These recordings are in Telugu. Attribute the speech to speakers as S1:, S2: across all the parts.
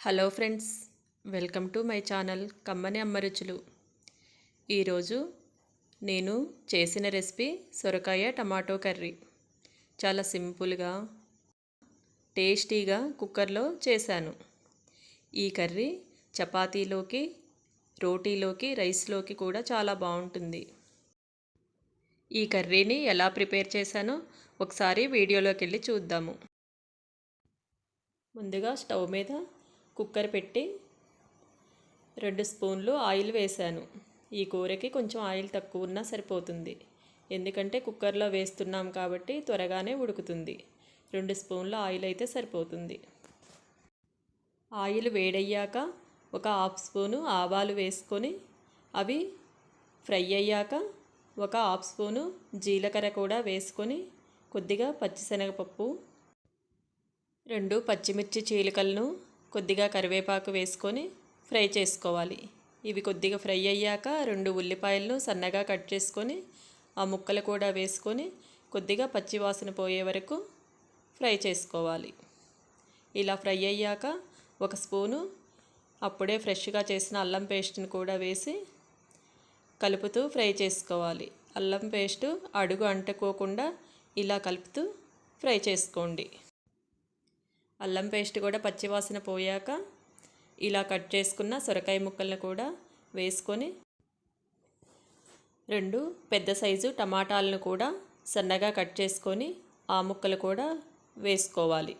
S1: Hello friends welcome to my channel కమ్మని అమ్మ రుచులు. ఈరోజు నేను చేసిన రెసిపీ సొరకాయ టమాటో కర్రీ. చాలా సింపుల్గా టేస్టీగా కుక్కర్లో చేశాను. ఈ కర్రీ చపాతీలోకి రోటీలోకి రైస్లోకి కూడా చాలా బాగుంటుంది. ఈ కర్రీని ఎలా ప్రిపేర్ చేశానో ఒకసారి వీడియోలోకి వెళ్ళి చూద్దాము. ముందుగా స్టవ్ మీద కుక్కర్ పెట్టి రెండు స్పూన్లు ఆయిల్ వేశాను. ఈ కూరకి కొంచెం ఆయిల్ తక్కువ ఉన్నా సరిపోతుంది. ఎందుకంటే కుక్కర్లో వేస్తున్నాం కాబట్టి త్వరగానే ఉడుకుతుంది. రెండు స్పూన్ల ఆయిల్ అయితే సరిపోతుంది. ఆయిల్ వేడయ్యాక ఒక హాఫ్ స్పూను ఆవాలు వేసుకొని అవి ఫ్రై అయ్యాక ఒక హాఫ్ స్పూను జీలకర్ర కూడా వేసుకొని కొద్దిగా పచ్చిశనగపప్పు రెండు పచ్చిమిర్చి చీలికలను కొద్దిగా కరివేపాకు వేసుకొని ఫ్రై చేసుకోవాలి. ఇవి కొద్దిగా ఫ్రై అయ్యాక రెండు ఉల్లిపాయలను సన్నగా కట్ చేసుకొని ఆ ముక్కలు కూడా వేసుకొని కొద్దిగా పచ్చివాసన పోయే వరకు ఫ్రై చేసుకోవాలి. ఇలా ఫ్రై అయ్యాక ఒక స్పూను అప్పుడే ఫ్రెష్గా చేసిన అల్లం పేస్ట్ని కూడా వేసి కలుపుతూ ఫ్రై చేసుకోవాలి. అల్లం పేస్టు అడుగు అంటుకోకుండా ఇలా కలుపుతూ ఫ్రై చేసుకోండి. అల్లం పేస్ట్ కూడా పచ్చివాసన పోయాక ఇలా కట్ చేసుకున్న సొరకాయ ముక్కలను కూడా వేసుకొని రెండు పెద్ద సైజు టమాటాలను కూడా సన్నగా కట్ చేసుకొని ఆ ముక్కలు కూడా వేసుకోవాలి.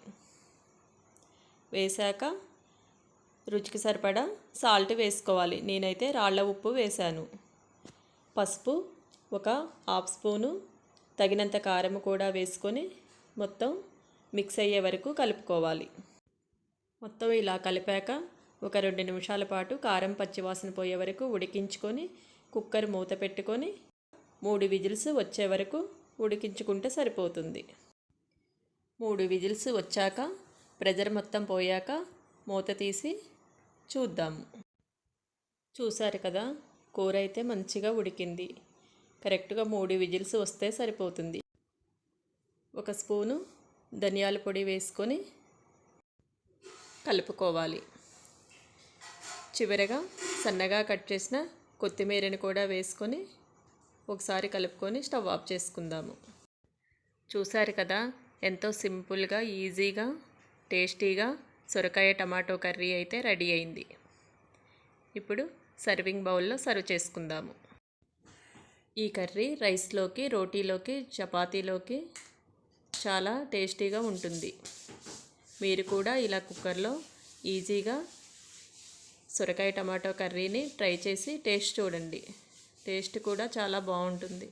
S1: వేశాక రుచికి సరిపడా సాల్ట్ వేసుకోవాలి. నేనైతే రాళ్ళ ఉప్పు వేశాను. పసుపు ఒక హాఫ్ స్పూను తగినంత కారం కూడా వేసుకొని మొత్తం మిక్స్ అయ్యే వరకు కలుపుకోవాలి. మొత్తం ఇలా కలిపాక ఒక రెండు నిమిషాల పాటు కారం పచ్చివాసన పోయే వరకు ఉడికించుకొని కుక్కర్ మూత పెట్టుకొని మూడు విజిల్స్ వచ్చే వరకు ఉడికించుకుంటే సరిపోతుంది. మూడు విజిల్స్ వచ్చాక ప్రెజర్ మొత్తం పోయాక మూత తీసి చూద్దాము చూశారు కదా కూర అయితే మంచిగా ఉడికింది. కరెక్ట్గా మూడు విజిల్స్ వస్తే సరిపోతుంది. ఒక స్పూను ధనియాల పొడి వేసుకొని కలుపుకోవాలి. చివరగా సన్నగా కట్ చేసిన కొత్తిమీరని కూడా వేసుకొని ఒకసారి కలుపుకొని స్టవ్ ఆఫ్ చేసుకుందాము. చూసారు కదా ఎంతో సింపుల్గా ఈజీగా టేస్టీగా సొరకాయ టమాటో కర్రీ అయితే రెడీ అయింది. ఇప్పుడు సర్వింగ్ బౌల్లో సర్వ్ చేసుకుందాము. ఈ కర్రీ రైస్లోకి రోటీలోకి చపాతీలోకి చాలా టేస్టీగా ఉంటుంది. మీరు కూడా ఇలా కుక్కర్లో ఈజీగా సొరకాయ టమాటో కర్రీని ట్రై చేసి టేస్ట్ చూడండి. టేస్ట్ కూడా చాలా బాగుంటుంది.